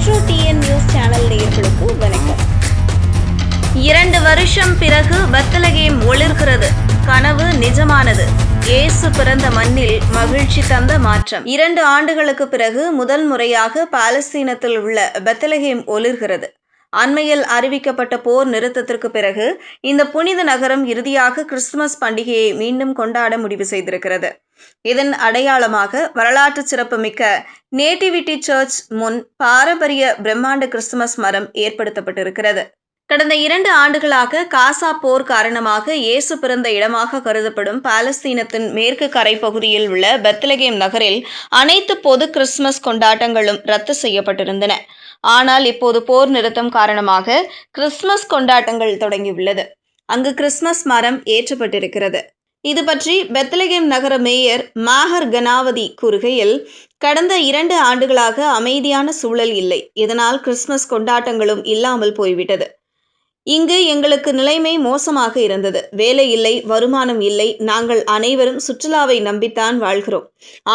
Metro TN news channel நேயர்களுக்கு வணக்கம். இரண்டு வருஷம் பிறகு பத்தலகேம் ஒளிர்கிறது கனவு நிஜமானது. இயேசு பிறந்த மண்ணில் மகிழ்ச்சி தந்த மாற்றம். இரண்டு ஆண்டுகளுக்கு பிறகு முதல் முறையாக பாலஸ்தீனத்தில் உள்ள பெத்தலகேம் ஒளிர்கிறது அண்மையில் அறிவிக்கப்பட்ட போர் நிறுத்தத்திற்கு பிறகு இந்த புனித நகரம் இறுதியாக கிறிஸ்துமஸ் பண்டிகையை மீண்டும் கொண்டாட முடிவு செய்திருக்கிறது. இதன் அடையாளமாக வரலாற்று சிறப்புமிக்க நேட்டிவிட்டி சர்ச் முன் பாரம்பரிய பிரம்மாண்ட கிறிஸ்துமஸ் மரம் ஏற்படுத்தப்பட்டிருக்கிறது. கடந்த இரண்டு ஆண்டுகளாக காசா போர் காரணமாக இயேசு பிறந்த இடமாக கருதப்படும் பாலஸ்தீனத்தின் மேற்கு கரை பகுதியில் உள்ள பெத்லகேம் நகரில் அனைத்து பொது கிறிஸ்துமஸ் கொண்டாட்டங்களும் ரத்து செய்யப்பட்டிருந்தன. ஆனால் இப்போது போர் நிறுத்தம் காரணமாக கிறிஸ்துமஸ் கொண்டாட்டங்கள் தொடங்கியுள்ளது. அங்கு கிறிஸ்துமஸ் மரம் ஏற்றப்பட்டிருக்கிறது. இது பற்றி பெத்லகேம் நகர மேயர் மாஹர் கனாவதி கூறுகையில் கடந்த இரண்டு ஆண்டுகளாக அமைதியான சூழல் இல்லை. இதனால் கிறிஸ்துமஸ் கொண்டாட்டங்களும் இல்லாமல் போய்விட்டது. இங்கு எங்களுக்கு நிலைமை மோசமாக இருந்தது. வேலை இல்லை வருமானம் இல்லை. நாங்கள் அனைவரும் சுற்றுலாவை நம்பித்தான் வாழ்கிறோம்.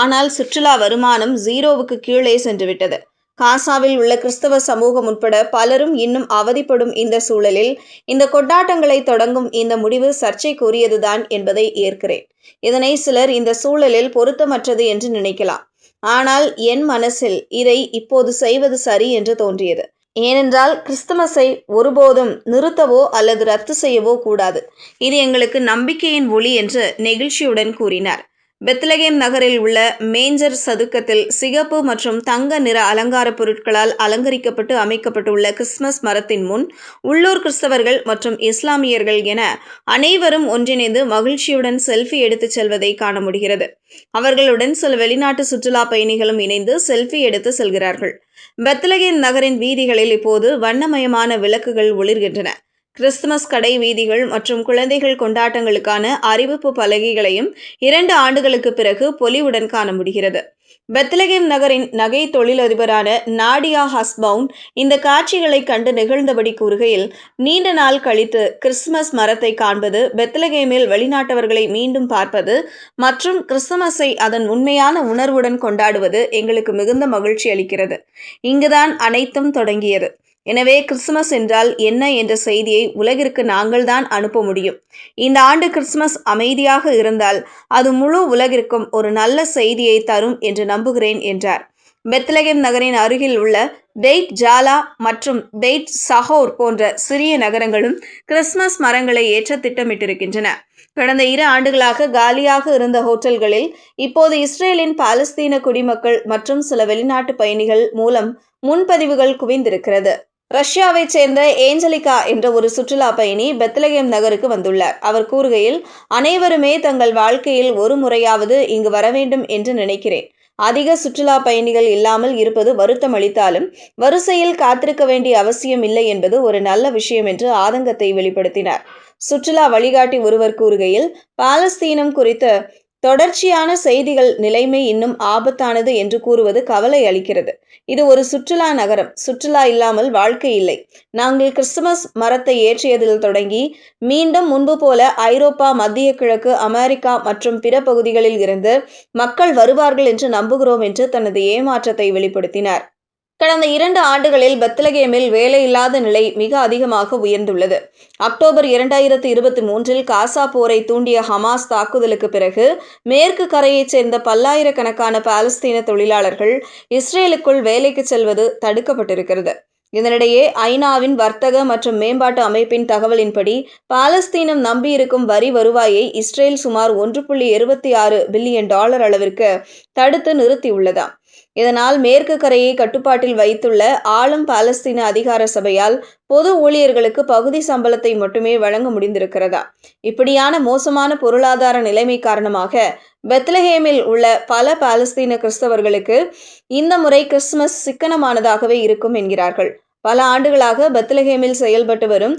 ஆனால் சுற்றுலா வருமானம் ஜீரோவுக்கு கீழே சென்றுவிட்டது. காசாவில் உள்ள கிறிஸ்தவ சமூகம் உட்பட பலரும் இன்னும் அவதிப்படும் இந்த சூழலில் இந்த கொண்டாட்டங்களை தொடங்கும் இந்த முடிவு சர்ச்சைக்குரியதுதான் என்பதை ஏற்கிறேன். இதனை சிலர் இந்த சூழலில் பொருத்தமற்றது என்று நினைக்கலாம். ஆனால் என் மனசில் இதை இப்போது செய்வது சரி என்று தோன்றியது. ஏனென்றால் கிறிஸ்துமஸை ஒருபோதும் நிறுத்தவோ அல்லது ரத்து செய்யவோ கூடாது. இது எங்களுக்கு நம்பிக்கையின் ஒளி என்று நெகிழ்ச்சியுடன் கூறினார். பெத்லகேம் நகரில் உள்ள மேஞ்சர் சதுக்கத்தில் சிகப்பு மற்றும் தங்க நிற அலங்கார பொருட்களால் அலங்கரிக்கப்பட்டு அமைக்கப்பட்டுள்ள கிறிஸ்துமஸ் மரத்தின் முன் உள்ளூர் கிறிஸ்தவர்கள் மற்றும் இஸ்லாமியர்கள் என அனைவரும் ஒன்றிணைந்து மகிழ்ச்சியுடன் செல்ஃபி எடுத்துச் செல்வதை காண முடிகிறது. அவர்களுடன் சில வெளிநாட்டு சுற்றுலா பயணிகளும் இணைந்து செல்ஃபி எடுத்து செல்கிறார்கள். பெத்லகேம் நகரின் வீதிகளில் இப்போது வண்ணமயமான விளக்குகள் ஒளிர்கின்றன. கிறிஸ்துமஸ் கடை வீதிகள் மற்றும் குழந்தைகள் கொண்டாட்டங்களுக்கான அறிவிப்பு பலகைகளையும் இரண்டு ஆண்டுகளுக்கு பிறகு பொலிவுடன் காண முடிகிறது. பெத்லகேம் நகரின் நகை தொழிலதிபரான நாடியா ஹஸ்பவுன் இந்த காட்சிகளை கண்டு நிகழ்ந்தபடி கூறுகையில் நீண்ட நாள் கழித்து கிறிஸ்துமஸ் மரத்தை காண்பது பெத்லகேமில் வெளிநாட்டவர்களை மீண்டும் பார்ப்பது மற்றும் கிறிஸ்துமஸை அதன் உண்மையான உணர்வுடன் கொண்டாடுவது எங்களுக்கு மிகுந்த மகிழ்ச்சி அளிக்கிறது. இங்குதான் அனைத்தும் தொடங்கியது. எனவே கிறிஸ்துமஸ் என்றால் என்ன என்ற செய்தியை உலகிற்கு நாங்கள்தான் அனுப்ப முடியும். இந்த ஆண்டு கிறிஸ்துமஸ் அமைதியாக இருந்தால் அது முழு உலகிற்கும் ஒரு நல்ல செய்தியை தரும் என்று நம்புகிறேன் என்றார். பெத்லகேம் நகரின் அருகில் உள்ள பெய்ட் ஜாலா மற்றும் பெய்ட் சஹோர் போன்ற சிறிய நகரங்களும் கிறிஸ்துமஸ் மரங்களை ஏற்ற திட்டமிட்டிருக்கின்றன. கடந்த இரு ஆண்டுகளாக காலியாக இருந்த ஹோட்டல்களில் இப்போது இஸ்ரேலின் பாலஸ்தீன குடிமக்கள் மற்றும் சில வெளிநாட்டு பயணிகள் மூலம் முன்பதிவுகள் குவிந்திருக்கிறது. ரஷ்யாவைச் சேர்ந்த ஏஞ்சலிகா என்ற ஒரு சுற்றுலா பயணி பெத்லகேம் நகருக்கு வந்துள்ளார் அவர் கூறுகையில் அனைவருமே தங்கள் வாழ்க்கையில் ஒரு முறையாவது இங்கு வர வேண்டும் என்று நினைக்கிறேன். அதிக சுற்றுலா பயணிகள் இல்லாமல் இருப்பது வருத்தம் அளித்தாலும் வரிசையில் காத்திருக்க வேண்டிய அவசியம் இல்லை என்பது ஒரு நல்ல விஷயம் என்று ஆதங்கத்தை வெளிப்படுத்தினார். சுற்றுலா வழிகாட்டி ஒருவர் கூறுகையில் பாலஸ்தீனம் குறித்த தொடர்ச்சியான செய்திகள் நிலைமை இன்னும் ஆபத்தானது என்று கூறுவது கவலை அளிக்கிறது. இது ஒரு சுற்றுலா நகரம். சுற்றுலா இல்லாமல் வாழ்க்கை இல்லை. நாங்கள் கிறிஸ்துமஸ் மரத்தை ஏற்றியதில் தொடங்கி மீண்டும் முன்பு போல ஐரோப்பா மத்திய கிழக்கு அமெரிக்கா மற்றும் பிற பகுதிகளில் இருந்து மக்கள் வருவார்கள் என்று நம்புகிறோம் என்று தனது ஏமாற்றத்தை வெளிப்படுத்தினார். கடந்த இரண்டு ஆண்டுகளில் பெத்லகேமில் வேலையில்லாத நிலை மிக அதிகமாக உயர்ந்துள்ளது. அக்டோபர் இரண்டாயிரத்து இருபத்தி மூன்றில் காசா போரை தூண்டிய ஹமாஸ் தாக்குதலுக்கு பிறகு மேற்கு கரையைச் சேர்ந்த பல்லாயிரக்கணக்கான பாலஸ்தீன தொழிலாளர்கள் இஸ்ரேலுக்குள் வேலைக்கு செல்வது தடுக்கப்பட்டிருக்கிறது. இதனிடையே ஐநாவின் வர்த்தக மற்றும் மேம்பாட்டு அமைப்பின் தகவலின்படி பாலஸ்தீனம் நம்பியிருக்கும் வரி வருவாயை இஸ்ரேல் சுமார் ஒன்று புள்ளி இருபத்தி ஆறு பில்லியன் டாலர் அளவிற்கு தடுத்து நிறுத்தியுள்ளதாம். இதனால் மேற்கு கரையை கட்டுப்பாட்டில் வைத்துள்ள ஆளும் பாலஸ்தீன அதிகார சபையால் பொது ஊழியர்களுக்கு பகுதி சம்பளத்தை மட்டுமே வழங்க முடிந்திருக்கிறதா? இப்படியான மோசமான பொருளாதார நிலைமை காரணமாக பெத்லஹேமில் உள்ள பல பாலஸ்தீன கிறிஸ்தவர்களுக்கு இந்த முறை கிறிஸ்துமஸ் சிக்கனமானதாகவே இருக்கும் என்கிறார்கள். பல ஆண்டுகளாக பெத்லஹேமில் செயல்பட்டு வரும்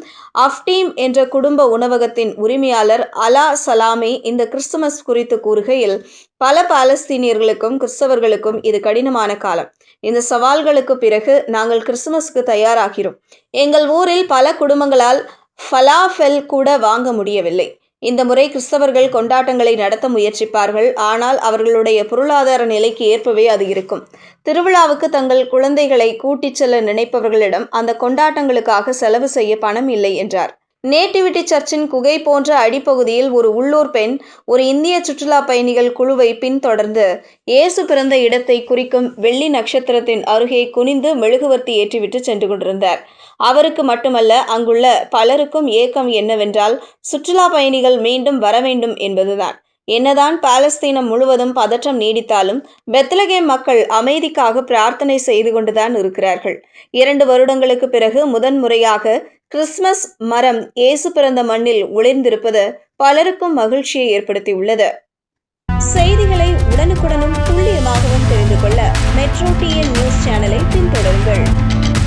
அஃப்டீம் என்ற குடும்ப உணவகத்தின் உரிமையாளர் அலா சலாமி இந்த கிறிஸ்துமஸ் குறித்து கூறுகையில் பல பாலஸ்தீனியர்களுக்கும் கிறிஸ்தவர்களுக்கும் இது கடினமான காலம். இந்த சவால்களுக்கு பிறகு நாங்கள் கிறிஸ்துமஸ்க்கு தயாராகிறோம். எங்கள் ஊரில் பல குடும்பங்களால் ஃபலாஃபெல் கூட வாங்க முடியவில்லை. இந்த முறை கிறிஸ்தவர்கள் கொண்டாட்டங்களை நடத்த முயற்சிப்பார்கள். ஆனால் அவர்களுடைய பொருளாதார நிலைக்கு ஏற்பவே அது இருக்கும். திருவிழாவுக்கு தங்கள் குழந்தைகளை கூட்டிச் செல்ல நினைப்பவர்களிடம் அந்த கொண்டாட்டங்களுக்காக செலவு செய்ய பணம் இல்லை என்றார். நேட்டிவிட்டி சர்ச்சின் குகை போன்ற அடிப்பகுதியில் ஒரு உள்ளூர் பெண் ஒரு இந்திய சுற்றுலா பயணிகள் குழுவை பின்தொடர்ந்து இயேசு பிறந்த இடத்தை குறிக்கும் வெள்ளி நட்சத்திரத்தின் அருகே குனிந்து மெழுகுவர்த்தி ஏற்றிவிட்டு சென்று கொண்டிருந்தார். அவருக்கு மட்டுமல்ல அங்குள்ள பலருக்கும் ஏக்கம் என்னவென்றால் சுற்றுலா பயணிகள் மீண்டும் வர வேண்டும் என்பதுதான். என்னதான் பாலஸ்தீனம் முழுவதும் பதற்றம் நீடித்தாலும் பெத்லகேம் மக்கள் அமைதிக்காக பிரார்த்தனை செய்து கொண்டுதான் இருக்கிறார்கள். இரண்டு வருடங்களுக்கு பிறகு முதன்முறையாக கிறிஸ்மஸ் மரம் இயேசு பிறந்த மண்ணில் ஒளிர்ந்திருப்பது பலருக்கும் மகிழ்ச்சியை ஏற்படுத்தியுள்ளது. செய்திகளை உடனுக்குடனும் துல்லியமாகவும் தெரிந்து கொள்ள மெட்ரோ டிஎன் நியூஸ் சேனலை பின்தொடருங்கள்.